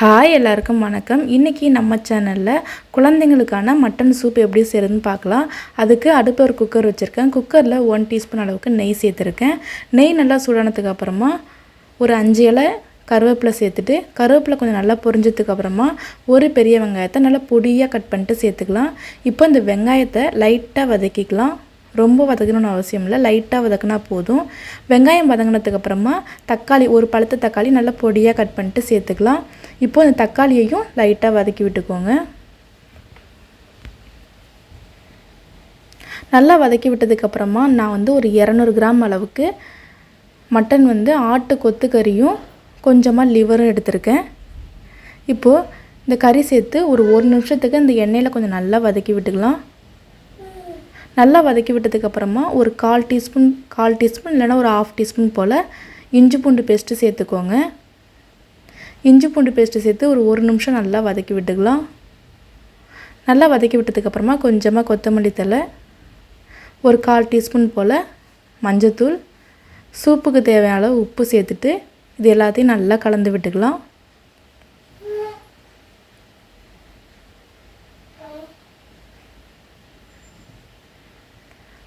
Hi எல்லாருக்கும் வணக்கம். இன்றைக்கி நம்ம சேனலில் குழந்தைங்களுக்கான மட்டன் சூப் எப்படி செய்கிறதுன்னு பார்க்கலாம். அதுக்கு அடுப்பு ஒரு குக்கர் வச்சுருக்கேன். குக்கரில் ஒன் டீஸ்பூன் அளவுக்கு நெய் சேர்த்துருக்கேன். நெய் நல்லா சூடானதுக்கு அப்புறமா ஒரு அஞ்சு இலை கருவேப்பிலை சேர்த்துட்டு கருவேப்பிலை கொஞ்சம் நல்லா பொரிஞ்சதுக்கு அப்புறமா ஒரு பெரிய வெங்காயத்தை நல்லா பொடியாக கட் பண்ணிட்டு சேர்த்துக்கலாம். இப்போ இந்த வெங்காயத்தை லைட்டாக வதக்கிக்கலாம். ரொம்ப வதக்கணும்னு அவசியம் இல்லை. லைட்டாக வதக்கினா போதும். வெங்காயம் வதங்கினதுக்கு அப்புறமா தக்காளி ஒரு பழுத்த தக்காளி நல்லா பொடியாக கட் பண்ணிட்டு சேர்த்துக்கலாம். இப்போ இந்த தக்காளியையும் லைட்டாக வதக்கி விட்டுக்கோங்க. நல்லா வதக்கி விட்டதுக்கப்புறமா நான் வந்து ஒரு இரநூறு கிராம் அளவுக்கு மட்டன் வந்து ஆட்டு கொத்து கறியும் கொஞ்சமாக லிவரும் எடுத்திருக்கேன். இப்போது இந்த கறி சேர்த்து ஒரு ஒரு நிமிஷத்துக்கு இந்த எண்ணெயில் கொஞ்சம் நல்லா வதக்கி விட்டுக்கலாம். நல்லா வதக்கி விட்டதுக்கப்புறமா ஒரு கால் டீஸ்பூன் கால் டீஸ்பூன் இல்லைனா ஒரு ஆஃப் டீஸ்பூன் போல் இஞ்சி பூண்டு பேஸ்ட்டு சேர்த்துக்கோங்க. இஞ்சி பூண்டு பேஸ்ட்டு சேர்த்து ஒரு ஒரு நிமிஷம் நல்லா வதக்கி விட்டுக்கலாம். நல்லா வதக்கி விட்டதுக்கப்புறமா கொஞ்சமாக கொத்தமல்லி தலை ஒரு கால் டீஸ்பூன் போல் மஞ்சத்தூள் சூப்புக்கு தேவையான அளவு உப்பு சேர்த்துட்டு இது எல்லாத்தையும் நல்லா கலந்து விட்டுக்கலாம்.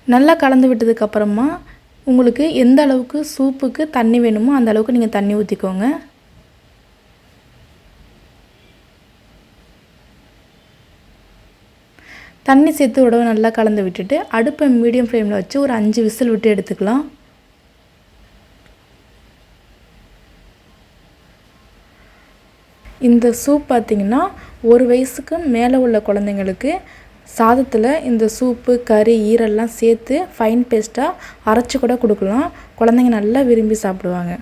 நல்லா கலந்து விட்டதுக்கப்புறமா உங்களுக்கு எந்த அளவுக்கு சூப்புக்கு தண்ணி வேணுமோ அந்த அளவுக்கு நீங்கள் தண்ணி ஊற்றிக்கோங்க தண்ணி சேர்த்து உடவை நல்லா கலந்து விட்டுட்டு அடுப்பை மீடியம் ஃப்ளேமில் வச்சு ஒரு அஞ்சு விசில் விட்டு எடுத்துக்கலாம். இந்த சூப் பார்த்திங்கன்னா ஒரு வயசுக்கு மேலே உள்ள குழந்தைங்களுக்கு சாதத்தில் இந்த சூப்பு கறி ஈரெல்லாம் சேர்த்து ஃபைன் பேஸ்ட்டாக அரைச்சி கூட கொடுக்கலாம். குழந்தைங்க நல்லா விரும்பி சாப்பிடுவாங்க.